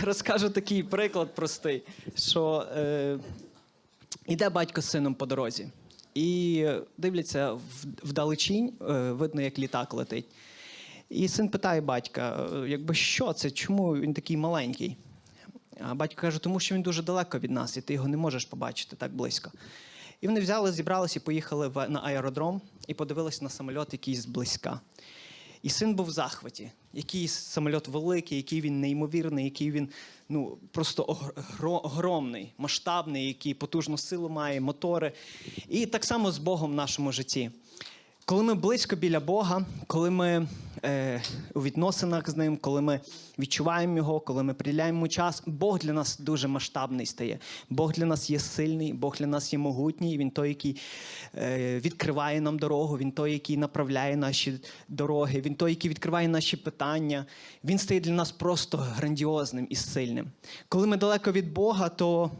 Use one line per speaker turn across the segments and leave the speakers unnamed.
розкажу такий приклад простий, що е, іде батько з сином по дорозі, і дивляться вдалечінь, е, видно, як літак летить. І син питає батька: е, якби що це, чому він такий маленький? А батько каже, тому що він дуже далеко від нас, і ти його не можеш побачити так близько. І вони взяли, зібралися і поїхали в, на аеродром і подивилися на самоліт якийсь зблизька. І син був в захваті. Який самоліт великий, який він неймовірний, який він ну, просто огр- огромний, масштабний, який потужну силу має, мотори. І так само з Богом в нашому житті. Коли ми близько біля Бога, коли ми е, у відносинах з ним, коли ми відчуваємо його, коли ми приділяємо час, Бог для нас дуже масштабний стає. Бог для нас є сильний, Бог для нас є могутній. Він той, який е, відкриває нам дорогу, він той, який направляє наші дороги, він той, який відкриває наші питання. Він стає для нас просто грандіозним і сильним. Коли ми далеко від Бога, то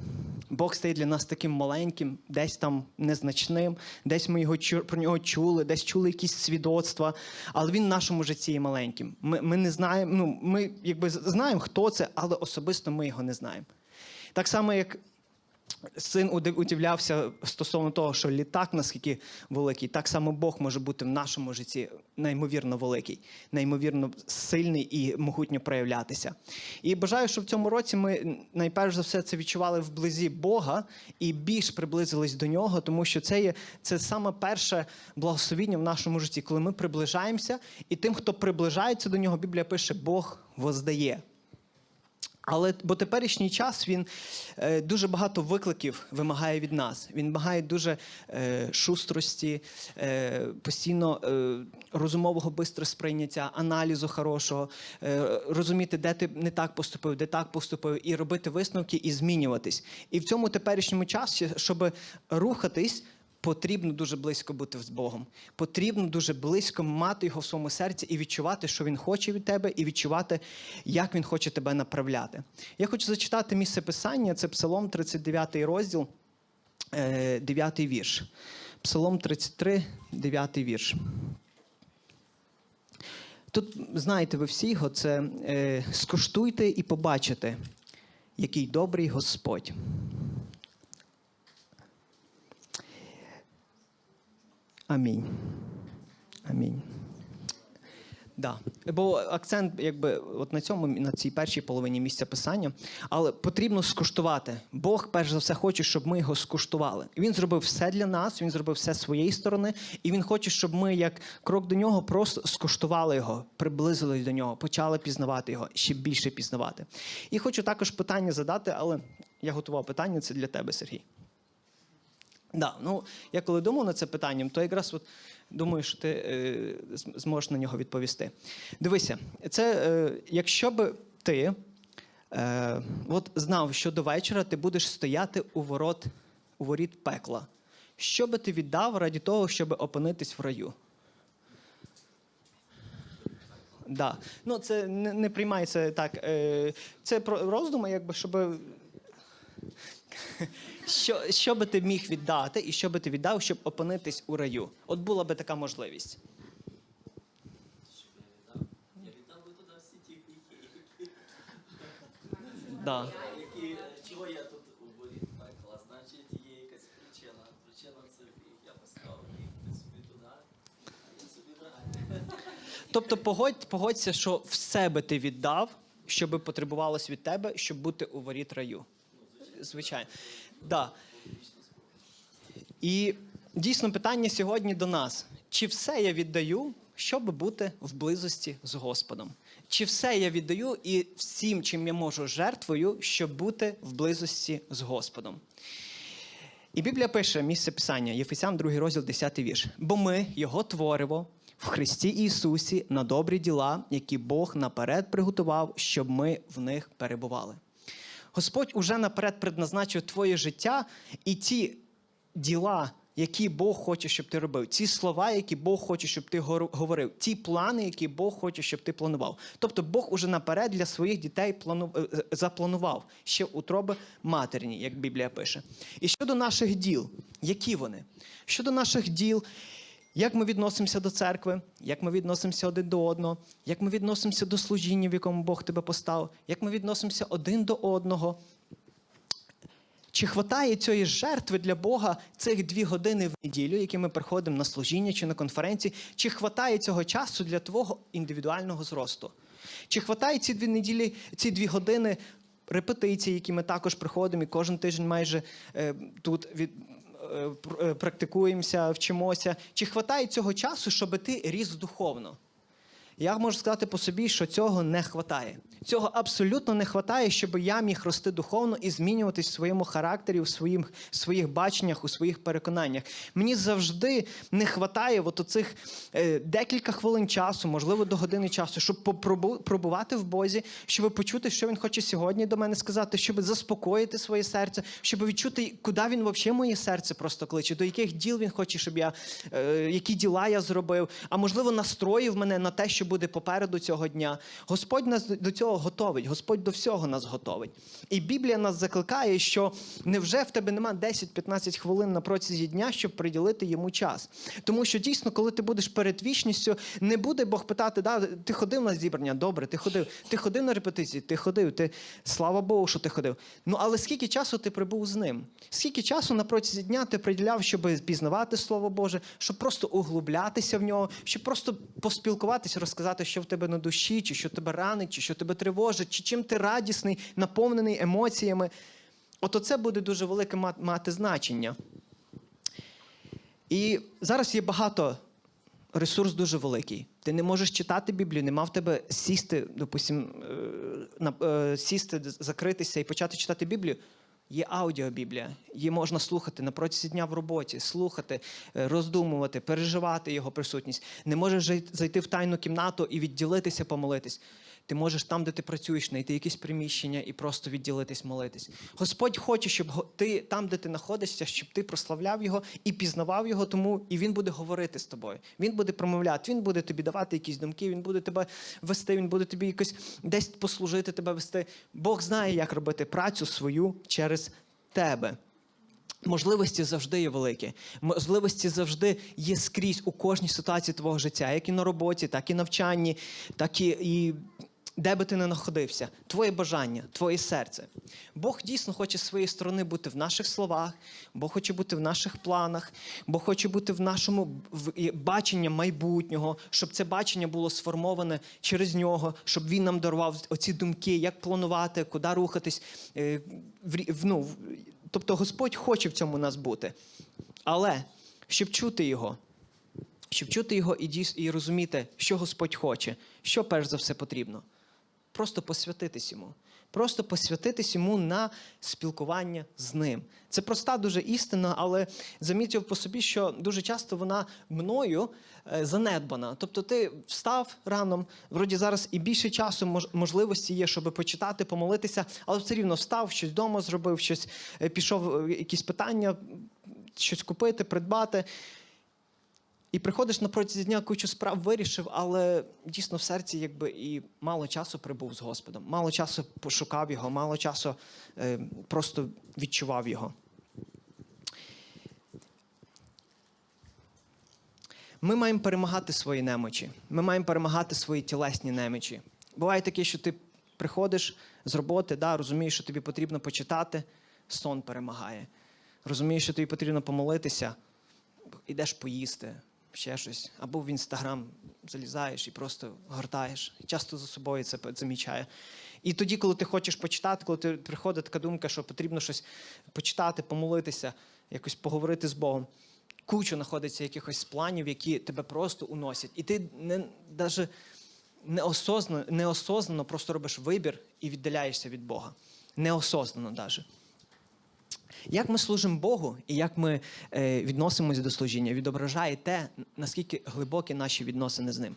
Бог стає для нас таким маленьким, десь там незначним, десь ми його про нього чули, десь чули якісь свідоцтва, але він в нашому житті є маленьким. Ми, ми не знаємо, ну, ми якби знаємо, хто це, але особисто ми його не знаємо. Так само, як син уди- удивлявся стосовно того, що літак наскільки великий, так само Бог може бути в нашому житті неймовірно великий, неймовірно сильний і могутньо проявлятися. І бажаю, щоб в цьому році ми найперш за все це відчували вблизі Бога і більш приблизились до нього, тому що це є це саме перше благословіння в нашому житті, коли ми приближаємося, і тим, хто приближається до нього, Біблія пише, Бог воздає. Але бо теперішній час він е, дуже багато викликів вимагає від нас. Він вимагає дуже е, шустрості, е, постійно е, розумового бистро сприйняття, аналізу хорошого, е, розуміти, де ти не так поступив, де так поступив, і робити висновки і змінюватись. І в цьому теперішньому часі, щоб рухатись. Потрібно дуже близько бути з Богом. Потрібно дуже близько мати його в своєму серці і відчувати, що він хоче від тебе, і відчувати, як він хоче тебе направляти. Я хочу зачитати місце писання. Це Псалом 39 розділ, 9 вірш. Псалом 33, 9 вірш. Тут знаєте ви всі його, це е, скуштуйте і побачите, який добрий Господь. Амінь. Амінь. Да. Бо акцент, якби, от на цьому, на цій першій половині місця писання, але потрібно скуштувати. Бог, перш за все, хоче, щоб ми його скуштували. Він зробив все для нас, він зробив все з своєї сторони, і він хоче, щоб ми, як крок до нього, просто скуштували його, приблизились до нього, почали пізнавати його, ще більше пізнавати. І хочу також питання задати, але я готував питання, це для тебе, Сергій. Да, ну я коли думав над це питанням, то якраз от думаю, що ти е, зможеш на нього відповісти. Дивися, це е, якщо б ти е, от знав, що до вечора ти будеш стояти у ворот, у воріт пекла, що би ти віддав раді того, щоб опинитись в раю? Да. Ну, це не, не приймається так. Е, це про роздуми, якби, щоб що, що би ти міг віддати, і що би ти віддав, щоб опинитись у раю? От була би така можливість.
Я віддав би туди всі ті чого я тут у борі пекла. Значить, є якась причина. Причина це. Я поставив ти собі туди, а я собі рай.
Тобто, погодь, погодься, що все би ти віддав, що би потребувалось від тебе, щоб бути у воріт раю. Звичайно. Да. І дійсно питання сьогодні до нас: чи все я віддаю, щоб бути в близості з Господом? Чи все я віддаю і всім, чим я можу жертвою, щоб бути в близості з Господом? І Біблія пише місце писання, Єфесян 2 розділ, 10 вірш. Бо ми, Його твориво, в Христі Ісусі на добрі діла, які Бог наперед приготував, щоб ми в них перебували. Господь уже наперед предназначив твоє життя і ті діла, які Бог хоче, щоб ти робив, ті слова, які Бог хоче, щоб ти говорив, ті плани, які Бог хоче, щоб ти планував. Тобто Бог уже наперед для своїх дітей плану... е, е, запланував ще утроби матерні, як Біблія пише. І щодо наших діл, які вони? Щодо наших діл, Як ми відносимося до церкви, як ми відносимося один до одного, як ми відносимося до служіння, в якому Бог тебе поставив, як ми відносимося один до одного. Чи хватає цієї жертви для Бога цих дві години в неділю, які ми приходимо на служіння чи на конференції? Чи хватає цього часу для твого індивідуального зросту? Чи хватає ці дві неділі, ці дві години репетицій, які ми також приходимо і кожен тиждень майже е, тут від, практикуємося, вчимося? Чи хватає цього часу, щоб ти ріс духовно? Я можу сказати по собі, що цього не вистачає. Цього абсолютно не вистачає, щоб я міг рости духовно і змінюватись в своєму характері, в своїх, в своїх баченнях, у своїх переконаннях. Мені завжди не вистачає от оцих е, декілька хвилин часу, можливо, до години часу, щоб пробувати в Бозі, щоб почути, що він хоче сьогодні до мене сказати, щоб заспокоїти своє серце, щоб відчути, куди він взагалі моє серце просто кличе, до яких діл він хоче, щоб я е, які діла я зробив, а можливо, настроїв мене на те, що буде попереду цього дня. Господь нас до цього готовить, Господь до всього нас готовить. І Біблія нас закликає, що невже в тебе нема 10-15 хвилин на протязі дня, щоб приділити йому час. Тому що дійсно, коли ти будеш перед вічністю, не буде Бог питати, да, ти ходив на зібрання, добре, ти ходив, ти ходив на репетиції, ти ходив, ти слава Богу, що ти ходив. Ну але скільки часу ти прибув з ним? Скільки часу на протязі дня ти приділяв, щоб пізнавати Слово Боже, щоб просто углублятися в нього, щоб просто поспілкуватися, розказати, що в тебе на душі, чи що тебе ранить, чи що тебе тривожить, чи чим ти радісний, наповнений емоціями. От оце буде дуже велике мати значення. І зараз є багато ресурс дуже великий. Ти не можеш читати Біблію, нема в тебе сісти, допустим, е, е, сісти, закритися і почати читати Біблію. Є аудіобіблія, її можна слухати на протязі дня в роботі, слухати, е, роздумувати, переживати його присутність. Не можеш зайти в тайну кімнату і відділитися, помолитись. Ти можеш там, де ти працюєш, знайти якесь приміщення і просто відділитись, молитись. Господь хоче, щоб ти там, де ти знаходишся, щоб ти прославляв його і пізнавав його, тому і він буде говорити з тобою. Він буде промовляти, він буде тобі давати якісь думки, він буде тебе вести, він буде тобі якось десь послужити, тебе вести. Бог знає, як робити працю свою через тебе. Можливості завжди є великі. Можливості завжди є скрізь у кожній ситуації твого життя, як і на роботі, так і навчанні, так і, і де би ти не знаходився. Твоє бажання, твоє серце. Бог дійсно хоче з своєї сторони бути в наших словах, Бог хоче бути в наших планах, Бог хоче бути в нашому в- і бачення майбутнього, щоб це бачення було сформоване через нього, щоб він нам дарував оці думки, як планувати, куди рухатись. е, ну, Тобто Господь хоче в цьому нас бути. Але щоб чути його, щоб чути його і, і розуміти, що Господь хоче, що перш за все потрібно. Просто посвятитись йому. Просто посвятитись йому на спілкування з ним. Це проста дуже істина, але замітив по собі, що дуже часто вона мною е, занедбана. Тобто ти встав раном, вроді зараз і більше часу мож- можливості є, щоб почитати, помолитися, але все рівно встав, щось вдома зробив, щось е, пішов, е, якісь питання, щось купити, придбати. І приходиш на протязі дня кучу справ вирішив, але дійсно в серці якби і мало часу прибув з Господом, мало часу пошукав його, мало часу е, просто відчував його. Ми маємо перемагати свої немочі. Ми маємо перемагати свої тілесні немочі. Буває таке, що ти приходиш з роботи, да, розумієш, що тобі потрібно почитати, сон перемагає. Розумієш, що тобі потрібно помолитися, йдеш поїсти, ще щось. Або в інстаграм залізаєш і просто гортаєш. Часто за собою це замічає. І тоді, коли ти хочеш почитати, коли ти приходить така думка, що потрібно щось почитати, помолитися, якось поговорити з Богом. Куча знаходиться якихось планів, які тебе просто уносять. І ти не навіть неосознано, неосознано просто робиш вибір і віддаляєшся від Бога. Неосознано навіть. Як ми служимо Богу і як ми е, відносимося до служіння, відображає те, наскільки глибокі наші відносини з ним.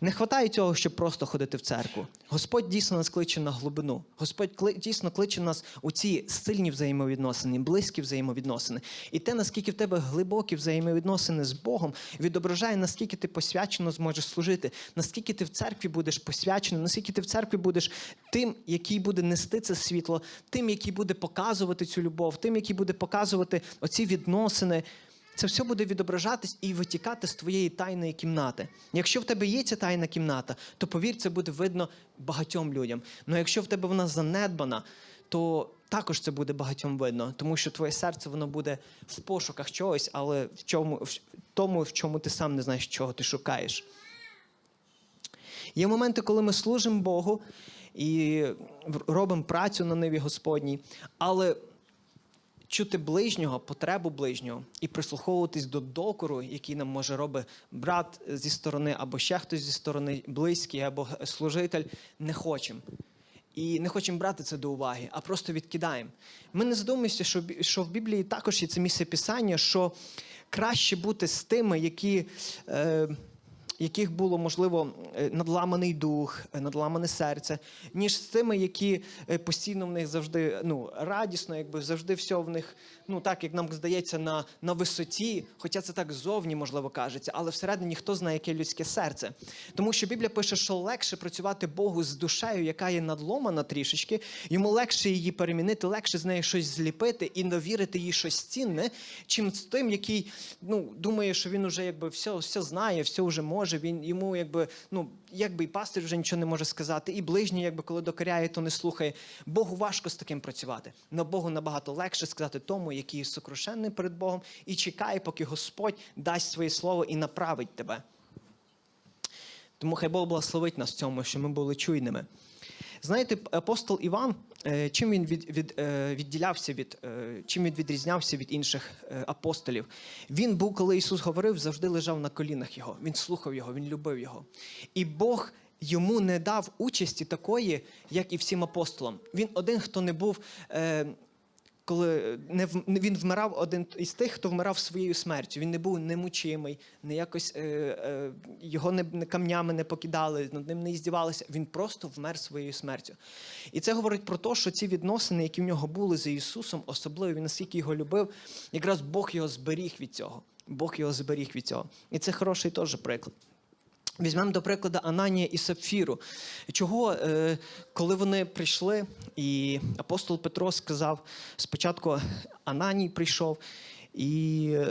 Не вистачає цього, щоб просто ходити в церкву. Господь дійсно нас кличе на глибину. Господь дійсно кличе нас у ці сильні взаємовідносини, близькі взаємовідносини. І те, наскільки в тебе глибокі взаємовідносини з Богом, відображає, наскільки ти посвячено зможеш служити, наскільки ти в церкві будеш посвячений, наскільки ти в церкві будеш тим, який буде нести це світло, тим, який буде показувати цю любов, тим, який буде показувати оці відносини. це все буде відображатись і витікати з твоєї тайної кімнати. Якщо в тебе є ця тайна кімната, то повір, це буде видно багатьом людям. Ну якщо в тебе вона занедбана, то також це буде багатьом видно, тому що твоє серце воно буде в пошуках чогось, але в чому в тому, в чому ти сам не знаєш, чого ти шукаєш. Є моменти, коли ми служимо Богу і робимо працю на ниві Господній, але чути ближнього, потребу ближнього і прислуховуватись до докору, який нам може робити брат зі сторони, або ще хтось зі сторони, близький, або служитель, не хочемо. І не хочемо брати це до уваги, а просто відкидаємо. Ми не задумуємося, що, що в Біблії також є це місце писання, що краще бути з тими, які. Е, яких було, можливо, е, надламаний дух, е, надламане серце, ніж з тими, які е, постійно в них завжди ну, радісно, якби завжди все в них, ну так як нам здається, на, на висоті, хоча це так зовні, можливо, кажеться, але всередині хто знає, яке людське серце. Тому що Біблія пише, що легше працювати Богу з душею, яка є надломана трішечки, йому легше її перемінити, легше з нею щось зліпити і довірити їй щось цінне, чим з тим, який ну, думає, що він уже якби все, все знає, все вже може. Він йому, якби, ну, якби і пастир вже нічого не може сказати, і ближній, якби коли докоряє, то не слухає. Богу важко з таким працювати. Но Богу набагато легше сказати тому, який сокрушенний перед Богом, і чекає, поки Господь дасть своє слово і направить тебе. Тому хай Бог благословить нас в цьому, що ми були чуйними. Знаєте, апостол Іван, чим він від, від, е, відділявся від, е, чим він відрізнявся від інших е, апостолів? Він був, коли Ісус говорив, завжди лежав на колінах його. Він слухав його, він любив його. І Бог йому не дав участі такої, як і всім апостолам. Він один, хто не був. Е, коли не в- він вмирав один із тих, хто вмирав своєю смертю. Він не був немучимий, не якось е, е, його не, не камнями не покидали, над ним не іздівалися. Він просто вмер своєю смертю. І це говорить про те, що ці відносини, які в нього були за Ісусом, особливо він наскільки його любив, якраз Бог його зберіг від цього. Бог його зберіг від цього. І це хороший теж приклад. Візьмемо до прикладу Ананія і Сапфіру. Чого, е, коли вони прийшли, і апостол Петро сказав, спочатку Ананій прийшов, і е,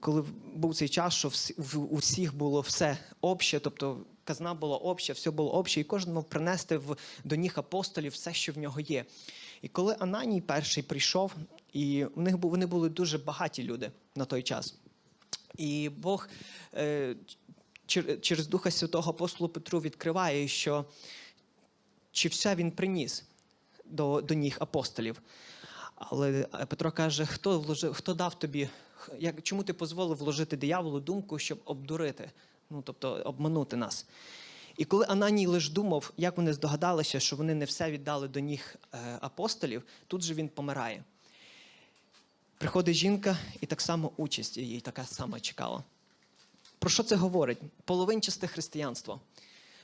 коли був цей час, що у всіх було все обще, тобто казна була обща, все було обще, і кожен мав принести в, до ніг апостолів все, що в нього є. І коли Ананій перший прийшов, і в них вони були дуже багаті люди на той час. І Бог е, через Духа Святого апостолу Петру відкриває, що чи все він приніс до, до ніг апостолів. Але е, Петро каже: хто вложив, хто дав тобі, як, чому ти дозволив вложити дияволу думку, щоб обдурити, ну тобто обманути нас? І коли Ананій лише думав, як вони здогадалися, що вони не все віддали до ніг е, апостолів, тут же він помирає. Приходить жінка, і так само участь її така сама чекала. Про що це говорить? Половинчасте християнство.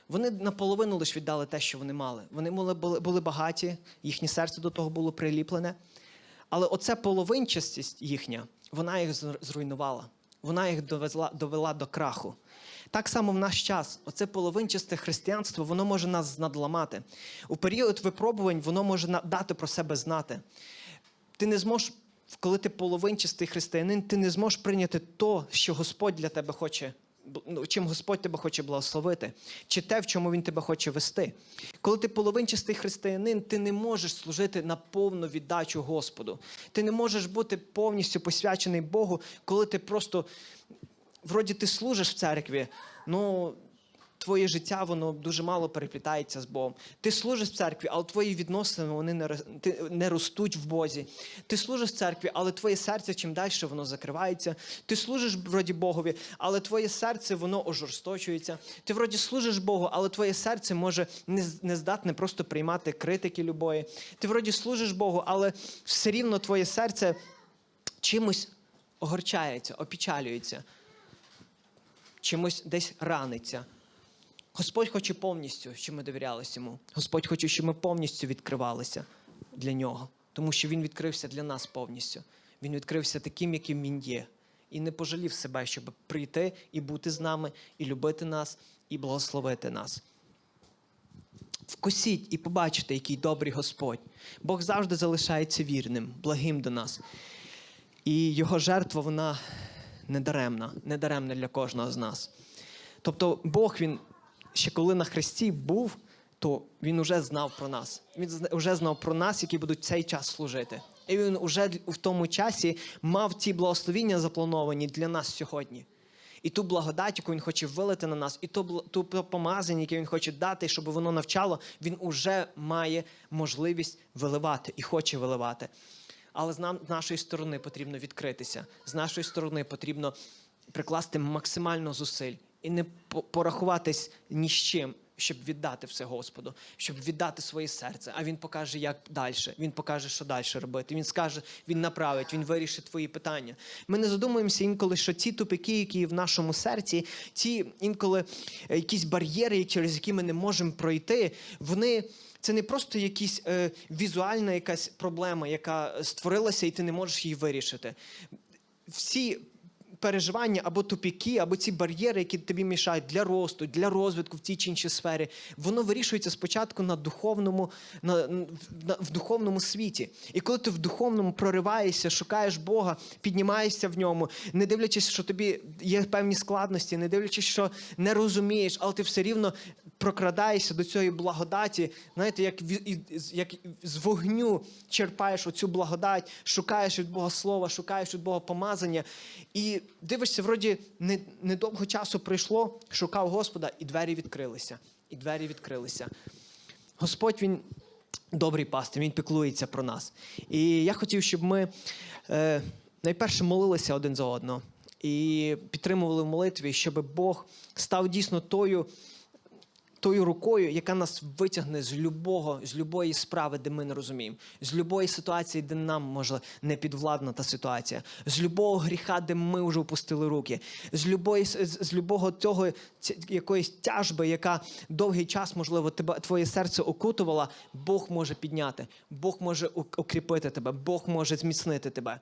Вони наполовину лише віддали те, що вони мали. Вони були, були, багаті, їхнє серце до того було приліплене. Але оця половинчастість їхня, вона їх зруйнувала. Вона їх довезла, довела до краху. Так само в наш час, оце половинчасте християнство, воно може нас надламати. У період випробувань воно може дати про себе знати. Ти не зможеш, коли ти половинчастий християнин, ти не зможеш прийняти то, що Господь для тебе хоче, ну, чим Господь тебе хоче благословити, чи те, в чому Він тебе хоче вести. Коли ти половинчастий християнин, ти не можеш служити на повну віддачу Господу. Ти не можеш бути повністю посвячений Богу, коли ти просто вроді ти служиш в церкві, ну твоє життя воно дуже мало переплітається з Богом. Ти служиш в церкві, але твої відносини вони не, не ростуть в Бозі. Ти служиш в церкві, але твоє серце чим далі воно закривається. Ти служиш вроді Богові, але твоє серце воно ожорсточується. Ти вроді служиш Богу, але твоє серце може не, не здатне просто приймати критики любої. Ти вроді служиш Богу, але все рівно твоє серце чимось огорчається, опічалюється чимось десь раниться. Господь хоче повністю, щоб ми довірялися йому. Господь хоче, щоб ми повністю відкривалися для нього, тому що Він відкрився для нас повністю. Він відкрився таким, яким він є, і не пожалів себе, щоб прийти і бути з нами, і любити нас, і благословити нас. Вкусіть і побачите, який добрий Господь. Бог завжди залишається вірним, благим до нас. І його жертва, вона недаремна, недаремна для кожного з нас. Тобто Бог він ще коли на Христі був, то він уже знав про нас. Він вже знав про нас, які будуть цей час служити. І він уже в тому часі мав ті благословіння заплановані для нас сьогодні. І ту благодать, яку він хоче вилити на нас, і ту, ту помазання, яке він хоче дати, щоб воно навчало, він уже має можливість виливати і хоче виливати. Але з нам з нашої сторони потрібно відкритися. З нашої сторони потрібно прикласти максимально зусиль і не порахуватись ні з чим, щоб віддати все Господу, щоб віддати своє серце. А він покаже, як далі. Він покаже, що далі робити. Він скаже, він направить, він вирішить твої питання. Ми не задумуємося інколи, що ті тупики, які є в нашому серці, ті інколи е, якісь бар'єри, через які ми не можемо пройти, вони. Це не просто якісь е, візуальна якась проблема, яка створилася, і ти не можеш її вирішити. Всі переживання або тупіки, або ці бар'єри, які тобі мішають для росту, для розвитку в тій чи іншій сфері, воно вирішується спочатку на духовному, на, на, в духовному світі. І коли ти в духовному прориваєшся, шукаєш Бога, піднімаєшся в ньому, не дивлячись, що тобі є певні складності, не дивлячись, що не розумієш, але ти все рівно прокрадаєшся до цієї благодаті, знаєте, як, як з вогню черпаєш оцю благодать, шукаєш від Бога слова, шукаєш від Бога помазання. І дивишся, вроді не- недовго часу пройшло, шукав Господа, і двері відкрилися. І двері відкрилися. Господь він добрий пастир, він піклується про нас. І я хотів, щоб ми е, найперше молилися один за одного і підтримували в молитві, щоб Бог став дійсно тою. Тою рукою, яка нас витягне з любого, з любої справи, де ми не розуміємо, з любої ситуації, де нам може не підвладна та ситуація, з любого гріха, де ми вже опустили руки, з любої з, з любого того якоїсь тяжби, яка довгий час, можливо, тебе твоє серце окутувала, Бог може підняти, Бог може укріпити тебе, Бог може зміцнити тебе.